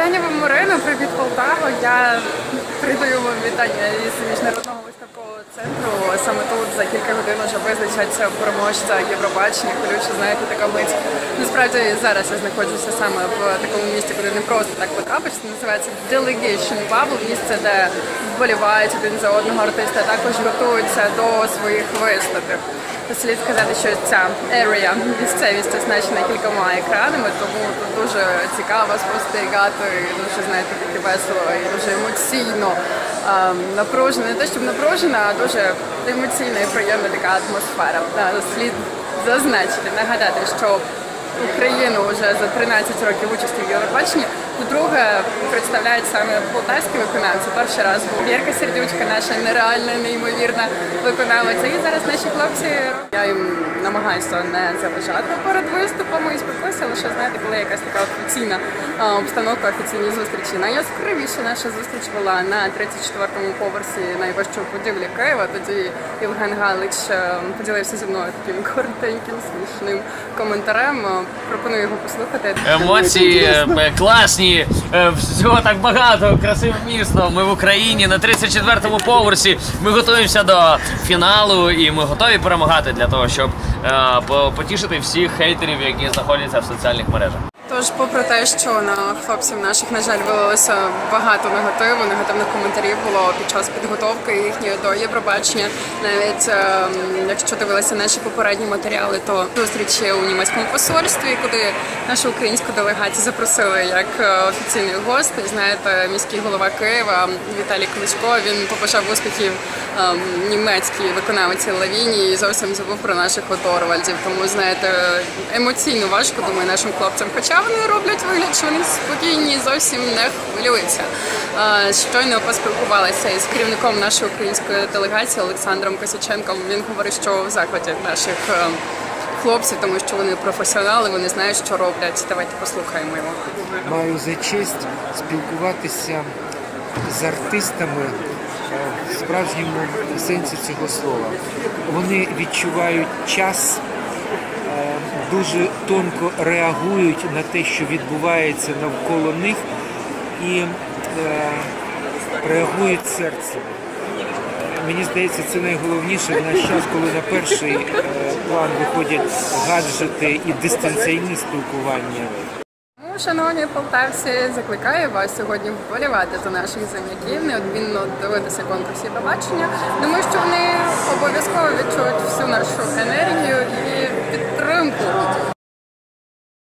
Вітання вам, Марина, привіт Полтава. Я придаю вам вітання із міжнародного виставкового центру. Саме тут за кілька годин вже визначаться переможця Євробачення. Колюче, знаєте, така мить. Насправді зараз я знаходжуся саме в такому місці, куди не просто так потрапиш. Це називається Delegation Bubble, місце, де вболівають один за одного артиста, також готуються до своїх виступів. Слід сказати, що ця area, місцевість означена кількома екранами, тому тут дуже цікаво спостерігати, дуже знаєте, таке весело і дуже емоційно ем, напружена. Не те, щоб напружена, а дуже емоційна і приємна така атмосфера. Слід зазначити, нагадати, що Україну вже за 13 років участі в Євробаченні. Вдруге представляють саме полтавські виконавці. Перший раз був Вірка Сердючка, наша нереальна, неймовірна виконавиця. І зараз наші хлопці я їм намагаюся не заважати перед виступами і спілкуюся, лише знаєте, коли якась така офіційна обстановка, офіційні зустрічі. Найяскравіше наша зустріч була на 34-му поверсі найвищої будівлі Києва. Тоді Євген Галич е, поділився зі мною таким коротеньким смішним коментарем. Е, Пропоную його послухати. Емоції е, класні, всього так багато, красиве місто. Ми в Україні на 34-му поверсі. Ми готуємося до фіналу і ми готові перемагати для того, щоб потішити всіх хейтерів, які знаходяться в соціальних мережах. Тож, попри те, що на хлопців наших, на жаль, вилилося багато негативу, негативних коментарів було під час підготовки їхньої до Євробачення. Навіть ем, якщо дивилися наші попередні матеріали, то зустрічі у німецькому посольстві, куди нашу українську делегацію запросили як е, офіційний гость. І, Знаєте, міський голова Києва Віталій Кличко він побажав успіхів ем, німецькій виконавиці Лавіні і зовсім забув про наших оторвальдів. Тому знаєте, емоційно важко думаю нашим хлопцям. Хоча вони роблять вигляд, що вони спокійні, зовсім не хвилюються. Щойно поспілкувалася із керівником нашої української делегації Олександром Косяченком. Він говорить, що в захваті наших е, хлопців, тому що вони професіонали, вони знають, що роблять. Давайте послухаємо його. маю за честь спілкуватися з артистами е, в справжньому сенсі цього слова. Вони відчувають час, дуже тонко реагують на те, що відбувається навколо них, і е, реагують серцем. Мені здається, це найголовніше в наш час, коли на перший е, план виходять гаджети і дистанційне спілкування шановні полтавці, закликаю вас сьогодні вболівати за наших земляків, неодмінно дивитися конкурсів побачення. Тому що вони обов'язково відчують всю нашу енергію і підтримку.